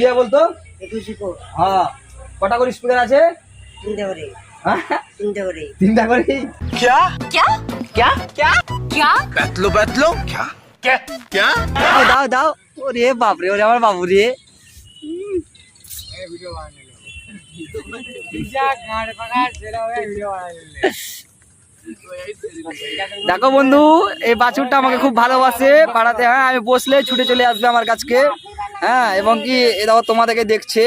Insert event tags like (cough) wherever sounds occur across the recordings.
কি হয় বলতো? হ্যাঁ। কটা করে স্পিকার আছে? তিনটে করে। হ্যাঁ? তিনটে করে। তিনটা করে? দাও দাও দাও। ওরে বাপরে ওরে আমার বাবু রে দেখো বন্ধু এই বাছুরটা আমাকে খুব ভালোবাসে পাড়াতে হ্যাঁ আমি বসলে ছুটে চলে আসবে আমার কাছকে। হ্যাঁ এবং কি এ দেখো তোমাদেরকে দেখছে।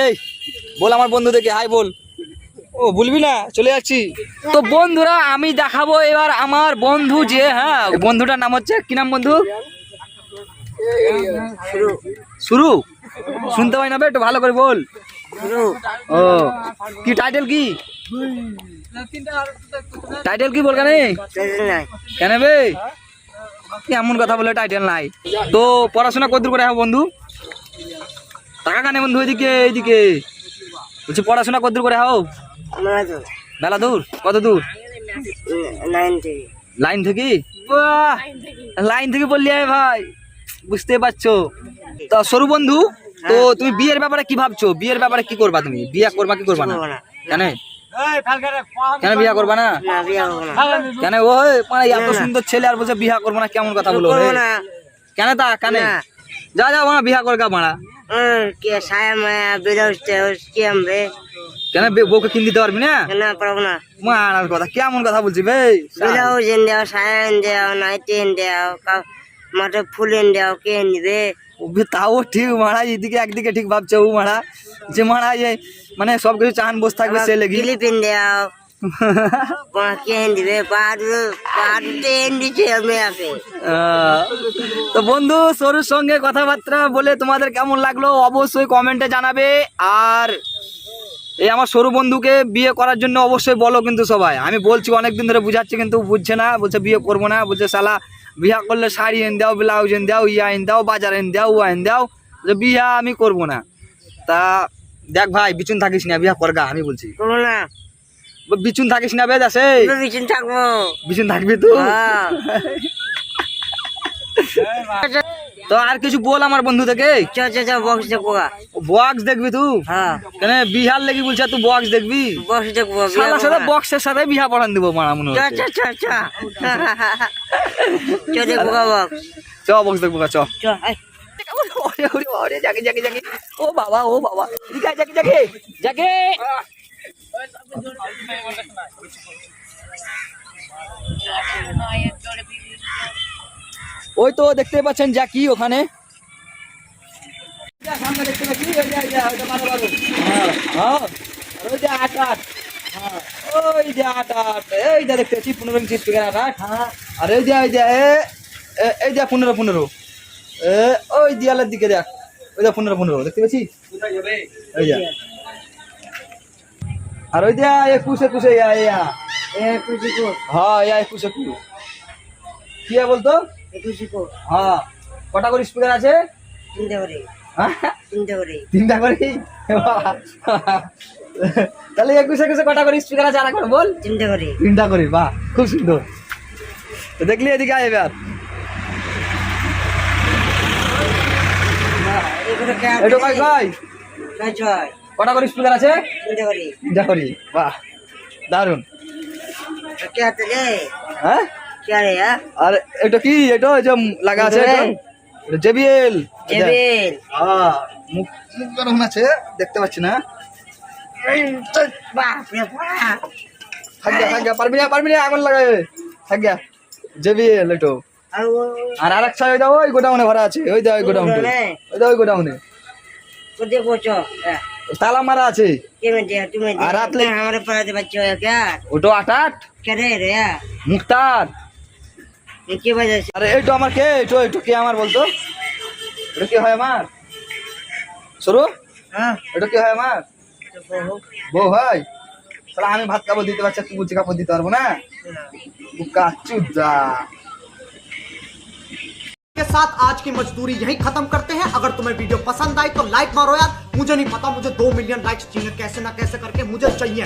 এই বল আমার বন্ধু দেখে হাই বল। ও বলবি না চলে যাচ্ছি। তো বন্ধুরা আমি দেখাবো এবার আমার বন্ধু যে হ্যাঁ বন্ধুটার নাম হচ্ছে কি নাম বন্ধু? শুরু শুনতে পাই না একটু ভালো করে বল। ও কি টাইটেল কি? টাইটেল কি বল কেন? কেন বে? এমন কথা বলে টাইটেল নাই। তো পড়াশোনা কত দূর করে হ্যাঁ বন্ধু? টাকা কানে বন্ধু এদিকে এইদিকে বলছি পড়াশোনা কত দূর করে হাও বেলা দূর? কত দূর? লাইন থেকে। লাইন থেকে? বললি ভাই। বুঝতে পারছ? তা সরু বন্ধু তো তুমি বিয়ের ব্যাপারে কি ভাবছ? বিয়ের ব্যাপারে কি করবা তুমি? বিয়ে করবা কি করবা না? করব না। কেন কেন বিয়ে করবা না? না বিয়ে করব না। কেন? ওই মানে এত সুন্দর ছেলে আর বলছে বিয়ে করব না কেমন কথা বলো? করব রে? না। কেন তা? কেন? যা যা বানা বিয়া করগা বানা হুম, কে সায়া মায়া বিরোজ টেরোজ কি আমবে কেন বউকে কিন দিতে পারবি না? না পারব না। মারার কথা কেমন কথা বলছি বে? বিরোজ এন দেও সায়া এন দেও নাইটি এন দেও ফুল এন দেও কে নিবে ও তাও ঠিক মারা এদিকে একদিকে ঠিক ভাবছে ও মারা। যে মারা এই মানে সব কিছু চান বসে থাকবে সে লেগে। দেও (laughs) তো বন্ধু সরুর সঙ্গে কথাবার্তা বলে তোমাদের কেমন লাগল অবশ্যই কমেন্টে জানাবে। আর এই আমার সরু বন্ধুকে বিয়ে করার জন্য অবশ্যই বলো কিন্তু সবাই। আমি বলছি অনেক দিন ধরে বুঝাচ্ছি কিন্তু বুঝছে না। বলছে বিয়ে করব না। বলছে সালা বিয়া করলে শাড়ি এনে দাও ব্লাউজ এনে দাও ইয়া এনে দাও বাজার এনে দাও ও এনে দাও। বিয়া আমি করব না। তা দেখ ভাই বিচুন থাকিস না বিয়া করগা আমি বলছি। না। বিচুন থাকিস না বেদ আছে। বিচুন থাকব। বিচুন থাকবি তো? হ্যাঁ। তো আর কিছু বল আমার বন্ধু থেকে? বক্স দেখব বক্স দেখবি তুই হ্যাঁ। কেন বিহার লেগে বলছে তুই বক্স দেখবি? বক্স দেখব সাদা সাদা বক্সের সাথে বিহা পড়ান দিব মারা মনে হচ্ছে। চ দেখব বক্স চ বক্স দেখব চ। ওরে ওরে ওরে জাগে জাগে জাগে ও বাবা ও বাবা এদিকে জাগে জাগে জাগে ওই তো দেখতে পাচ্ছেন ওখানে দেখতে পাচ্ছি ওই যে, ওই ওই। হ্যাঁ, হ্যাঁ। ওই। হ্যাঁ, ওই। এই যে দেখতে পাচ্ছি পনেরো ইঞ্চি আট। আর এই যে ওই যে এই যে পনেরো পনেরো ওই দেয়ালের দিকে দেখ। ওই যে পনেরো পনেরো দেখতে পাচ্ছি ওই যে। আর ওই যে একুশ একুশে ইয়া ইয়া হ্যাঁ ইয়া একুশ একুশ। কি বলতো? হ্যাঁ। কটা করে স্পিকার আছে? তিনটে করে। হ্যাঁ? তিনটে করে। তাহলে একুশ একুশে কটা করে স্পিকার আছে আর একবার বল? তিনটে করে। তিনটা করে বাহ খুব সুন্দর। দেখলি এদিকে আয় এবার এগুলো কে এটা কয় কয়? ছয় ছয়? কটা করে স্পিকার আছে? তিনটে করে। তিনটা করি। বাহ দারুণ কে হাতে রে? হ্যাঁ? কে রে হ্যাঁ? আর এটা কি? এটা যে লাগা আছে এটা জেবিএল। জেবেল হ্যাঁ মুখ মুখ গরম আছে দেখতে পাচ্ছি না। বাপ রে বাপ থাক গিয়া থাক গিয়া পারবি না পারবি না আগুন লাগাবে। থাক গিয়া জেবিএল এটা আর আর এক সাই ওই দাও ওই গোডাউনে ভরা আছে ওই দাও ওই গোডাউনে? ওই দাও ওই গোডাউনে। তালা মারা আছে। আর রাত লে আমার পড়াতে বাচ্চা হয় কে ওটো আটাট কে রে রে? মুক্তার। কে বাজাস আরে এইটো আমার কে? এইটো এইটো কে আমার বলতো? এটা কি হয় আমার? সরু? হ্যাঁ। এটা কি হয় আমার? বউ হয়? তাহলে আমি ভাত কাপড় দিতে পারছি তুই বলছি কাপড় দিতে পারব না? হ্যাঁ। কাচু যা साथ आज की मजदूरी यही खत्म करते हैं। अगर तुम्हें वीडियो पसंद आई तो लाइक मारो यार। मुझे नहीं पता, मुझे दो मिलियन लाइक्स चाहिए। कैसे ना कैसे करके मुझे चाहिए।